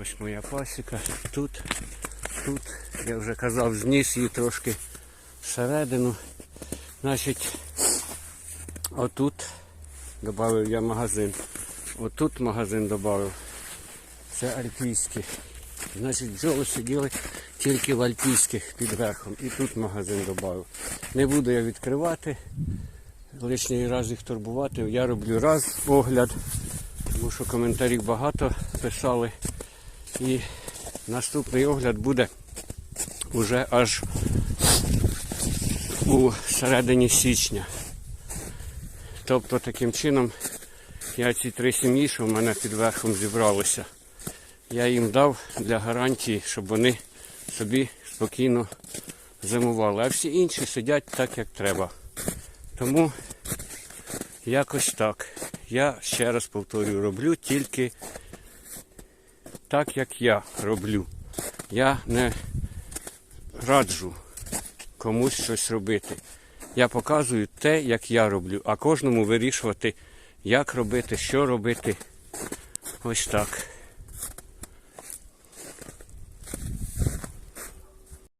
Ось моя пасіка. Тут, тут, я вже казав, зніс її трошки всередину. Значить, отут додав я магазин. Отут магазин додав. Це альпійський. Значить, бджоли сиділи тільки в альпійських під верхом. І тут магазин додав. Не буду я відкривати, лишній раз їх турбувати. Я роблю раз огляд, тому що коментарів багато писали. І наступний огляд буде уже аж у середині січня. Тобто таким чином я ці три сім'ї, що в мене під верхом зібралися, я їм дав для гарантії, щоб вони собі спокійно зимували. А всі інші сидять так, як треба. Тому якось так. Я ще раз повторюю, роблю тільки так, як я роблю. Я не раджу комусь щось робити. Я показую те, як я роблю, а кожному вирішувати, як робити, що робити. Ось так.